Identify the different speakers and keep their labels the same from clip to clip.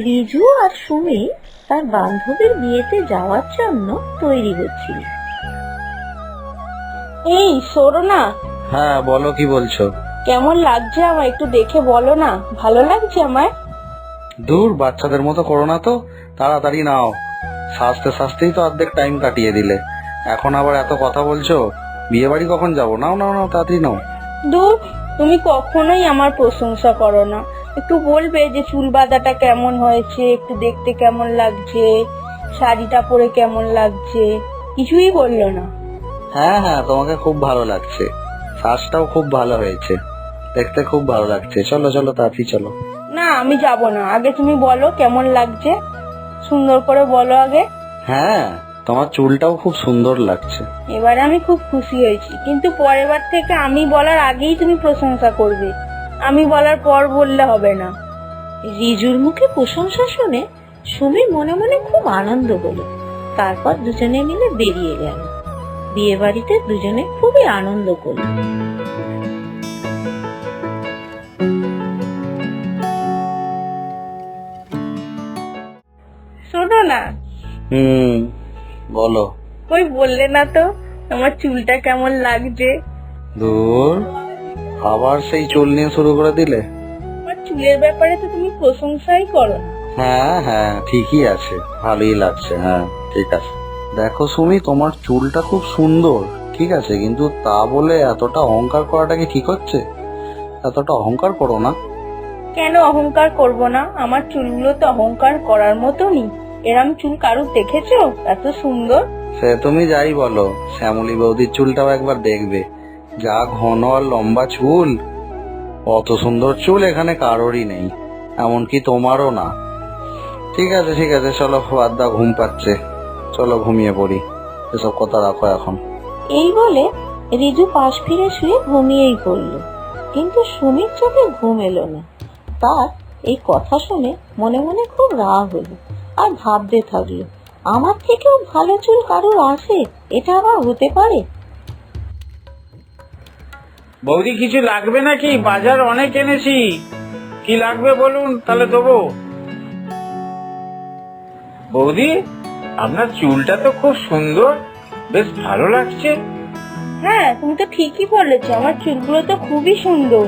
Speaker 1: রিজু আর সুমি তার বান্ধবীর বিয়েতে যাওয়ার জন্য তৈরি হচ্ছিল।
Speaker 2: এই সরো না।
Speaker 3: হ্যাঁ বলো কি বলছো?
Speaker 2: কেমন লাগছে আমার একটু দেখে বলো না? ভালো লাগছে আমায়?
Speaker 3: দূর বাচ্চাদের মতো করো না তো। তাড়াতাড়ি নাও। সাজতে সাজতেই তো অর্ধেক টাইম কাটিয়ে দিলে। এখন আবার এত কথা বলছো? বিয়ে বাড়ি কখন যাব? নাও নাও নাও তাড়াতাড়ি নাও।
Speaker 2: দূর তুমি কখনোই আমার প্রশংসা করো না। একটু বলবে যে চুল বাঁধাটা কেমন হয়েছে একটু দেখতে কেমন লাগছে শাড়িটা পরে কেমন লাগছে? কিছুই বলল না।
Speaker 3: হ্যাঁ হ্যাঁ তোমাকে খুব ভালো লাগছে। সাজটাও খুব ভালো হয়েছে। দেখতে খুব ভালো লাগছে। চলো চলো তাড়াতাড়ি চলো।
Speaker 2: না আমি যাব না। আগে তুমি বলো কেমন লাগছে। সুন্দর করে বলো আগে।
Speaker 3: হ্যাঁ তোমার চুলটাও খুব সুন্দর লাগছে।
Speaker 2: এবারে আমি খুব খুশি হয়েছি। কিন্তু পরের বার থেকে আমি বলার আগেই তুমি প্রশংসা করবে। আমি বলার পর বললে হবে না।
Speaker 1: রিজুর মুখে প্রশংসা শুনে সুমির মনে মনে খুব আনন্দ হলো তারপর দুজনে মিলে বেরিয়ে গেল। বিয়ে বাড়িতে দুজনে খুবই আনন্দ করল।
Speaker 2: শোনো না।
Speaker 3: হুম বলো।
Speaker 2: ওই বললে না তো আমার চুলটা কেমন লাগছে?
Speaker 3: দূর আবার সেই চুল নিয়ে শুরু করে দিলে?
Speaker 2: আমার চুলের ব্যাপারে তো তুমি প্রশংসাই করো
Speaker 3: হ্যাঁ হ্যাঁ ঠিকই আছে ভালোই লাগছে হ্যাঁ ঠিক আছে। দেখো সুমি তোমার চুলটা খুব সুন্দর ঠিক আছে কিন্তু তা বলে এতটা অহংকার করাটা কি ঠিক হচ্ছে? এতটা অহংকার করো না।
Speaker 2: কেন অহংকার করব না? আমার চুলগুলো তো অহংকার করার মতনই। এরম চুল কারুর দেখেছ? এত সুন্দর।
Speaker 3: সে তুমি যাই বলো শ্যামলী বৌদির চুলটাও একবার দেখবে। যা ঘন আর লম্বা চুল। অত সুন্দর চুল এখানে কারোরই নেই, এমনকি তোমারও না। ঠিক আছে ঠিক আছে, চলো বাদ ঘুম পাচ্ছে। চলো ঘুমিয়ে পড়ি। এসব কথা রাখো এখন।
Speaker 1: এই বলে রিজু পাশ ফিরে শুয়ে ঘুমিয়েই পড়ল। কিন্তু সুমির চোখে ঘুম এলো না। তার এই কথা শুনে মনে মনে খুব রাগ হলো আর ভাবতে থাকল, আমার থেকেও ভালো চুল কারোর আছে এটা আবার হতে পারে?
Speaker 4: বৌদি কিছু লাগবে নাকি? বাজার অনেক এনেছি। কি লাগবে বলুন তাহলে দেবো। বৌদি আপনার চুলটা তো খুব সুন্দর। বেশ ভালো লাগছে।
Speaker 2: হ্যাঁ তুমি তো ঠিকই বলেছ আমার চুলগুলো তো খুবই সুন্দর।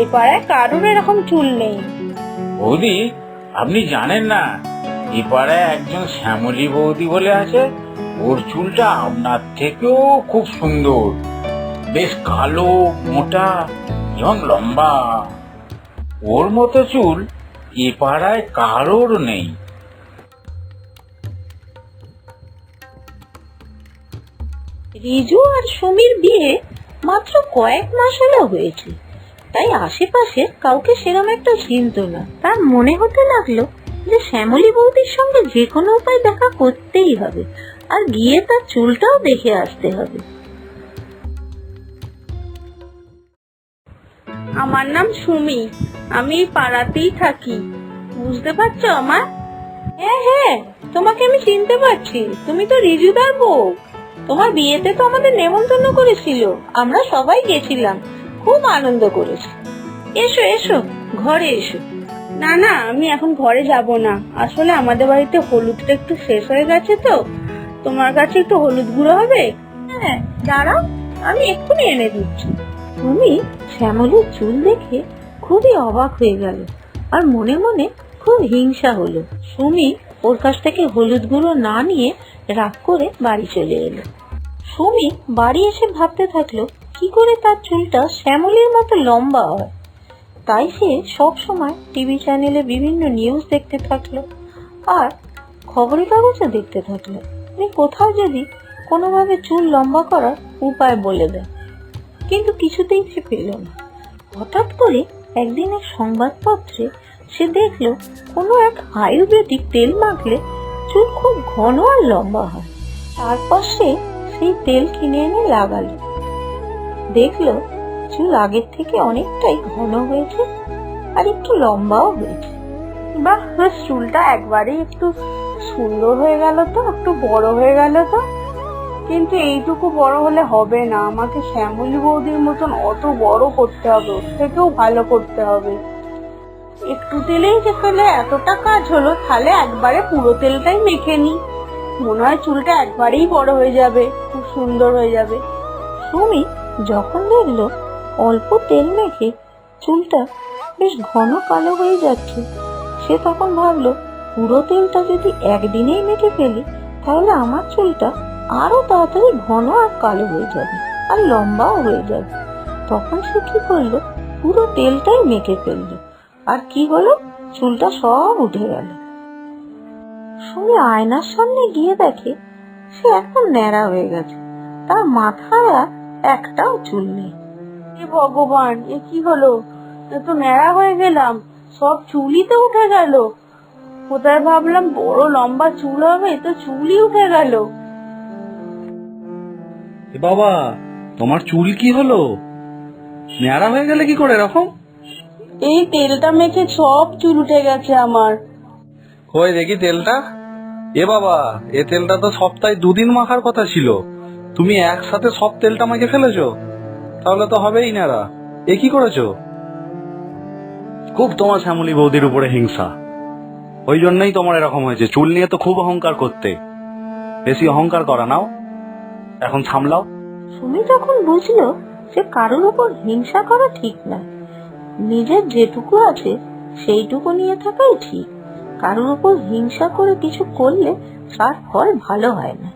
Speaker 2: এ পাড়ায় কারোর এরকম চুল নেই।
Speaker 4: বৌদি আপনি জানেন না এ পাড়ায় একজন শ্যামলী বৌদি বলে আছে ওর চুলটা আপনার থেকেও খুব সুন্দর। বেশ কালো, মোটা এবং লম্বা। ওর মতো চুল এ পাড়ায় কারোর নেই।
Speaker 1: রিজু আর সুমির বিয়ে মাত্র কয়েক মাস হলো হয়েছে। তাই আশেপাশে কাউকে সেরকম একটা চিনত না। তার মনে হতে লাগল যে শ্যামলী বৌদির সঙ্গে যে কোনো উপায় দেখা করতেই হবে। আর গিয়ে তার চুলটাও দেখে আসতে হবে।
Speaker 2: আমার নাম সুমি। আমি পাড়াতেই থাকি। বুঝতে পারছ আমার? হ্যাঁ হ্যাঁ তোমাকে আমি চিনতে পারছি। তুমি তো রিজুদার বউ।
Speaker 1: তোমার বিয়েতে তো আমাদের নেমন্তন্ন করেছিল। আমরা সবাই গেছিলাম। খুব আনন্দ করেছি। এসো এসো, ঘরে এসো।
Speaker 2: না না, আমি এখন ঘরে যাব না। আসলে আমাদের বাড়িতে হলুদটা একটু শেষ হয়ে গেছে তো। তোমার কাছে একটু হলুদ গুঁড়ো হবে?
Speaker 1: হ্যাঁ দাঁড়াও, আমি এক্ষুনি এনে দিচ্ছি। তুমি শ্যামলের চুল দেখে খুবই অবাক হয়ে গেল আর মনে মনে খুব হিংসা হলো। সুমি ওর কাছ থেকে হলুদ গুঁড়ো না নিয়ে রাগ করে বাড়ি চলে এলো। সুমি বাড়ি এসে ভাবতে থাকল, কি করে তার চুলটা শ্যামলের মতো লম্বা হয়? তাই সে সব সময় টিভি চ্যানেলে বিভিন্ন নিউজ দেখতে থাকল আর খবরের কাগজও দেখতে থাকল। যে কোথাও যদি কোনোভাবে চুল লম্বা করার উপায় বলে দেয়। কিন্তু কিছুতেই সে পেল না। হঠাৎ করে একদিন এক সংবাদপত্রে সে দেখল, কোনো এক আয়ুর্বেদিক তেল মাখলে চুল খুব ঘন আর লম্বা হয়। তারপর সে সেই তেল কিনে এনে লাগালো। দেখল, চুল আগের থেকে অনেকটাই ঘন হয়েছে আর একটু লম্বাও হয়েছে।
Speaker 2: বাহ চুলটা একবারেই একটু সুন্দর হয়ে গেল তো, একটু বড় হয়ে গেল তো। কিন্তু এইটুকু বড় হলে হবে না। আমাকে শ্যামলী বৌদির মতন অত বড় করতে হবে, ওর থেকেও ভালো করতে হবে। একটু তেলেই যে ফেলে এতটা কাজ হলো, তাহলে একবারে পুরো তেলটাই মেখে নি মনে হয় চুলটা একবারেই বড় হয়ে যাবে, খুব সুন্দর হয়ে যাবে।
Speaker 1: সুমি যখন দেখল অল্প তেল মেখে চুলটা বেশ ঘন কালো হয়ে যাচ্ছে, সে তখন ভাবলো, পুরো তেলটা যদি একদিনেই মেখে ফেলি, তাহলে আমার চুলটা আরও তাড়াতাড়ি ঘন আর কালো হয়ে যাবে আর লম্বাও হয়ে যাবে। তখন সে কি করল? পুরো তেলটাই মেখে ফেলল। আর কি হলো? চুলটা সব উঠে গেল। সুমি আয়নার সামনে গিয়ে দেখে সে একদম ন্যাড়া হয়ে গেছে। তার মাথায় একটাও চুল নেই।
Speaker 2: এ ভগবান, এ কি হলো? এ তো ন্যাড়া হয়ে গেলাম, সব চুলই তো উঠে গেল। কোথায় ভাবলাম বড় লম্বা চুল হবে তো চুলই উঠে গেল।
Speaker 3: এ বাবা তোমার চুল কি হলো? ন্যাড়া হয়ে গেলে কি করে এরকম?
Speaker 2: এই তেলটা মেখে সব চুল উঠে গেছে আমার।
Speaker 3: কই দেখি তেলটা? এ বাবা এ তেলটা তো সপ্তাহে দুদিন মাখার কথা ছিল। তুমি একসাথে সব তেলটা মাখে ফেলেছো? তাহলে তো হবেই নারা এ কি করেছ? খুব তোমার শ্যামলী বৌদির উপরে হিংসা। ওই জন্যই তোমার এরকম হয়েছে। চুল নিয়ে তো খুব অহংকার করতে। বেশি অহংকার করা নাও। এখন থামলাও।
Speaker 1: সুমি যখন বুঝলো যে কারোর উপর হিংসা করা ঠিক না, নিজের যেটুকু আছে সেইটুকু নিয়ে থাকাই ঠিক। কারোর উপর হিংসা করে কিছু করলে তার ফল ভালো হয় না।